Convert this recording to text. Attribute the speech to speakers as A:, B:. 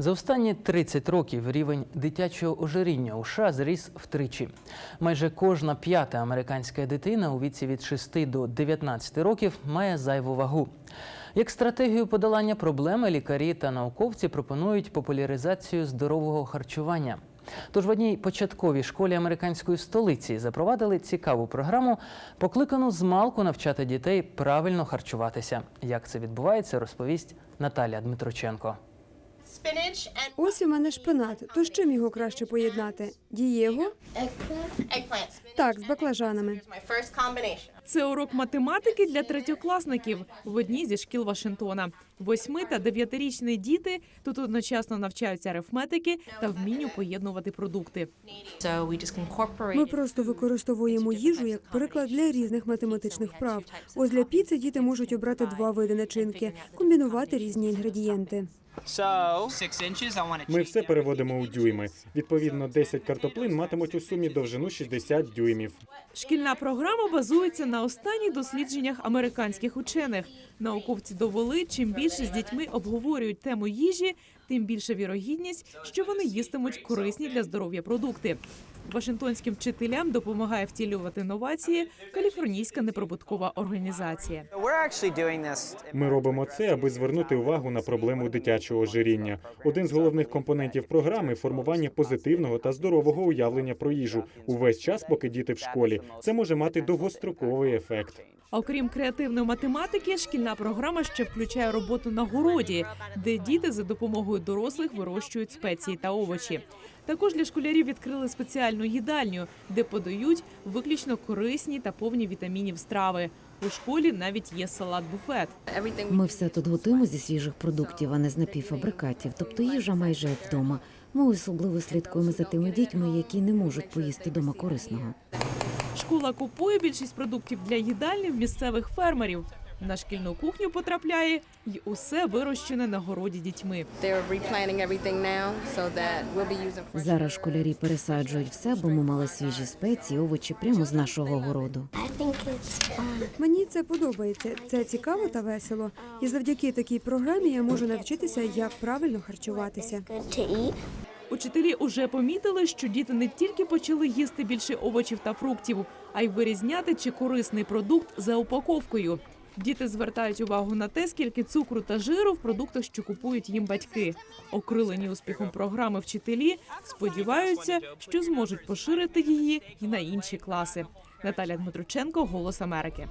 A: За останні 30 років рівень дитячого ожиріння у США зріс втричі. Майже кожна п'ята американська дитина у віці від 6 до 19 років має зайву вагу. Як стратегію подолання проблеми лікарі та науковці пропонують популяризацію здорового харчування. Тож в одній початковій школі американської столиці запровадили цікаву програму, покликану змалку навчати дітей правильно харчуватися. Як це відбувається, розповість Наталя Дмитроченко.
B: Spinach
C: Ось у мене шпинат. То з чим його краще поєднати? Дієго? Так, з баклажанами.
B: Here's my first combination.
D: Це урок математики для третьокласників в одній зі шкіл Вашингтона. Восьми та дев'ятирічні діти тут одночасно навчаються арифметики та вмінню поєднувати продукти.
E: So we.
C: Ми просто використовуємо їжу як приклад для різних математичних вправ. Ось для піци діти можуть обрати два види начинки, комбінувати різні інгредієнти.
F: Ми все переводимо у дюйми. Відповідно, 10 картоплин матимуть у сумі довжину 60 дюймів.
D: Шкільна програма базується на останніх дослідженнях американських учених. Науковці довели, чим більше з дітьми обговорюють тему їжі, тим більша вірогідність, що вони їстимуть корисні для здоров'я продукти. Вашингтонським вчителям допомагає втілювати новації каліфорнійська неприбуткова організація.
F: Ми робимо це, аби звернути увагу на проблему дитячого ожиріння. Один з головних компонентів програми формування позитивного та здорового уявлення про їжу увесь час, поки діти в школі. Це може мати довгостроковий ефект.
D: Окрім креативної математики, шкільна програма ще включає роботу на городі, де діти за допомогою дорослих вирощують спеції та овочі. Також для школярів відкрили спеціальну їдальню, де подають виключно корисні та повні вітамінів страви. У школі навіть є салат-буфет.
G: Ми все тут готуємо зі свіжих продуктів, а не з напівфабрикатів. Тобто їжа майже вдома. Ми особливо слідкуємо за тими дітьми, які не можуть поїсти дома корисного.
D: Школа купує більшість продуктів для їдальні в місцевих фермерів. На шкільну кухню потрапляє й усе вирощене на городі дітьми.
G: Зараз школярі пересаджують все, бо ми мали свіжі спеції, овочі прямо з нашого городу.
C: Мені це подобається. Це цікаво та весело. І завдяки такій програмі я можу навчитися, як правильно харчуватися.
D: Учителі уже помітили, що діти не тільки почали їсти більше овочів та фруктів, а й вирізняти, чи корисний продукт за упаковкою. Діти звертають увагу на те, скільки цукру та жиру в продуктах, що купують їм батьки. Окрилені успіхом програми вчителі сподіваються, що зможуть поширити її і на інші класи. Наталя Дмитроченко, Голос Америки.